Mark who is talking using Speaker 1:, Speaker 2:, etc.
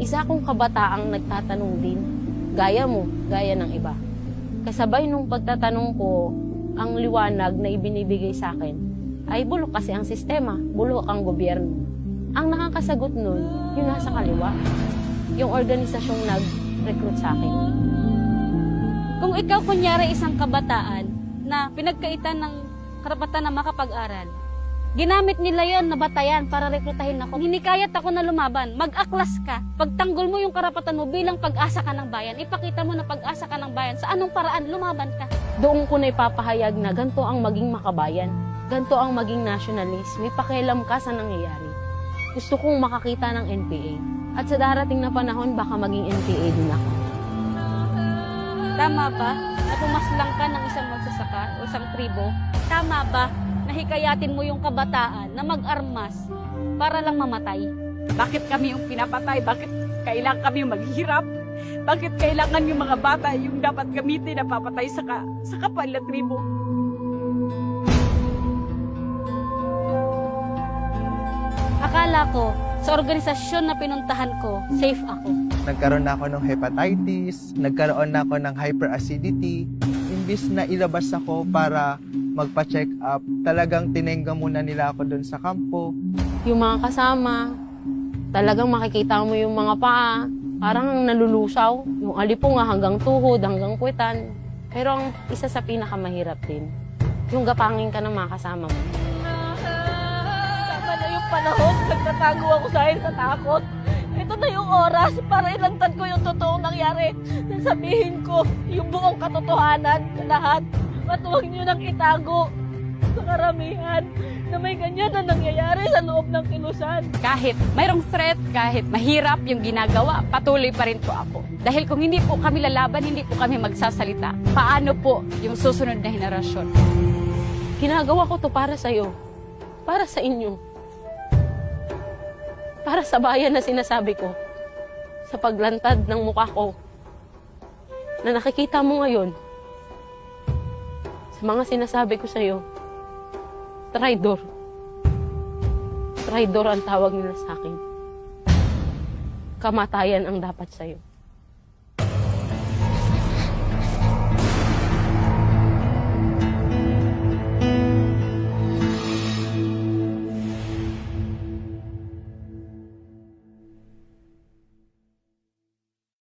Speaker 1: Isa akong kabataang nagtatanong din, gaya mo, gaya ng iba. Kasabay nung pagtatanong ko, ang liwanag na ibinibigay sa akin ay bulok kasi ang sistema, bulok ang gobyerno. Ang nakakasagot nun, yung nasa kaliwa, yung organisasyong nag-recruit sa akin.
Speaker 2: Kung ikaw kunyari isang kabataan na pinagkaitan ng karapatan na makapag-aral, ginamit nila yon na batayan para rekrutahin ako. Hinikayat ako na lumaban. Mag-aklas ka. Pagtanggol mo yung karapatan mo bilang pag-asa ka ng bayan. Ipakita mo na pag-asa ka ng bayan. Sa anong paraan lumaban ka?
Speaker 1: Doon ko na ipapahayag na ganito ang maging makabayan. Ganito ang maging nationalist. May pakialam ka sa nangyayari. Gusto kong makakita ng NPA. At sa darating na panahon, baka maging NPA din ako.
Speaker 2: Tama ba na pumaslang ka ng isang magsasaka o isang tribo? Tama ba na hikayatin mo yung kabataan na mag-armas para lang mamatay?
Speaker 3: Bakit kami yung pinapatay? Bakit kailangan kami yung maghihirap? Bakit kailangan yung mga bata yung dapat gamitin na papatay sa, ka, sa kapal na tribo?
Speaker 2: Akala ko, sa organisasyon na pinuntahan ko, safe ako.
Speaker 4: Nagkaroon na ako ng hepatitis, nagkaroon na ako ng hyperacidity. Imbis na ilabas ako para magpa-check up, talagang tinengga muna nila ako doon sa kampo.
Speaker 1: Yung mga kasama, talagang makikita mo yung mga paa, parang nalulusaw. Yung alipong nga hanggang tuhod, hanggang kwitan. Pero ang isa sa pinakamahirap din, yung gapangin ka ng mga kasama mo.
Speaker 5: Tama na yung panahon, nagtatago ako dahil sa takot. Ito na yung oras para ilantad ko yung totoong nangyari. Sabihin ko yung buong katotohanan lahat. At huwag nyo nang itago sa karamihan na may ganyan na nangyayari sa loob ng kilusan.
Speaker 3: Kahit mayroong threat, kahit mahirap yung ginagawa, patuloy pa rin po ako. Dahil kung hindi po kami lalaban, hindi po kami magsasalita. Paano po yung susunod na henerasyon?
Speaker 1: Ginagawa ko to para sa'yo. Para sa inyo. Para sa bayan na sinasabi ko. Sa paglantad ng mukha ko. Na nakikita mo ngayon. Sa mga sinasabi ko sa'yo. Traidor. Traidor ang tawag nila sa akin. Kamatayan ang dapat sa'yo.